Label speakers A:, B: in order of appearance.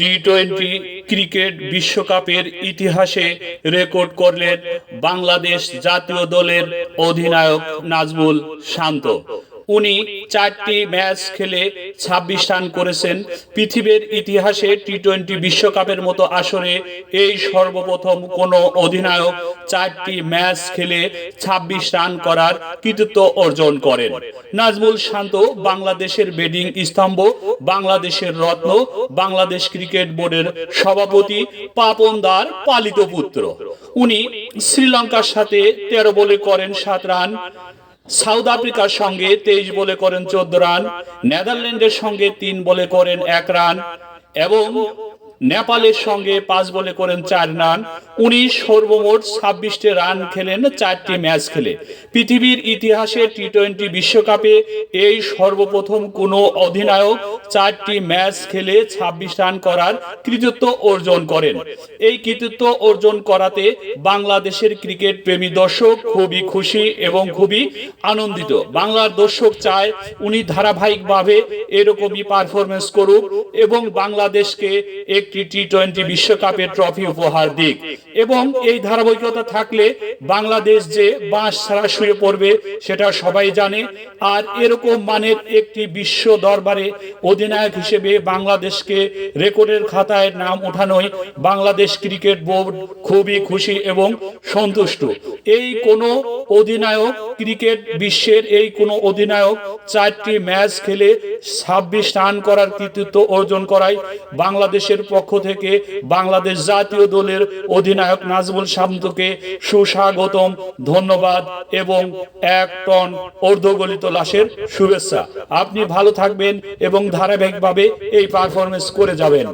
A: T twenty cricket বিশ্বকাপের ইতিহাসে record করলেন বাংলাদেশ জাতীয় দলের অধিনায়ক নাজমুল শান্ত। উনি চারটি ম্যাচ খেলে ছাব্বিশ রান করেছেন। পৃথিবীর ইতিহাসে টি টোয়েন্টি বিশ্বকাপের মতো আসরে এই সর্বপ্রথম কোনো অধিনায়ক চারটি ম্যাচ খেলে ছাব্বিশ রান করার কৃতিত্ব অর্জন করেন। নাজমুল শান্ত বাংলাদেশের বেডিং স্তম্ভ, বাংলাদেশের রত্ন, বাংলাদেশ ক্রিকেট বোর্ডের সভাপতি পাপন দার পালিত পুত্র। উনি শ্রীলঙ্কার সাথে তেরো বলে করেন সাত রান, সাউথ আফ্রিকার সঙ্গে তেইশ বলে করেন চোদ্দ রান, নেদারল্যান্ডের সঙ্গে তিন বলে করেন এক রান এবং নেপালের সঙ্গে পাঁচ বলে করেন চার রান। উনি সর্বমোট ছাব্বিশটি রান খেলেন, চারটি ম্যাচ খেলে। পৃথিবীর ইতিহাসে টি টোয়েন্টি বিশ্বকাপে এই সর্বপ্রথম কোনো অধিনায়ক চারটি ম্যাচ খেলে ছাব্বিশ রান করার কৃতিত্ব অর্জন করেন। এই কৃতিত্ব অর্জন করাতে বাংলাদেশের ক্রিকেট প্রেমী দর্শক খুবই খুশি এবং খুবই আনন্দিত। বাংলার দর্শক চায় উনি ধারাবাহিকভাবে এরকমই পারফরমেন্স করুক এবং বাংলাদেশকে একটি টি টোয়েন্টি বিশ্বকাপের ট্রফি উপহার দিক। এবং এই ধারাবাহিকতা থাকলে বাংলাদেশ যে বাঁশ ছাড়া শুয়ে পড়বে, সেটা সবাই জানে। আর এরকম মানের একটি বিশ্ব দরবারে অধিনায়ক হিসেবে বাংলাদেশকে রেকর্ডের খাতায় নাম ওঠানোয় বাংলাদেশ ক্রিকেট বোর্ড খুবই খুশি এবং সন্তুষ্ট। এই কোনো অধিনায়ক ক্রিকেট বিশ্বের এই কোনো অধিনায়ক চারটি ম্যাচ খেলে ছাব্বিশ রান করার কৃতিত্ব অর্জন করায় বাংলাদেশের পক্ষ থেকে বাংলাদেশ জাতীয় দলের অধিনায়ক নাজমুল শান্তকে সুস্বাগতম ধন্যবাদ এবং এক টন অর্ধগলিত লাশের শুভেচ্ছা। আপনি ভালো থাকবেন এবং ধারাবাহিকভাবে এই পারফরমেন্স করে যাবেন।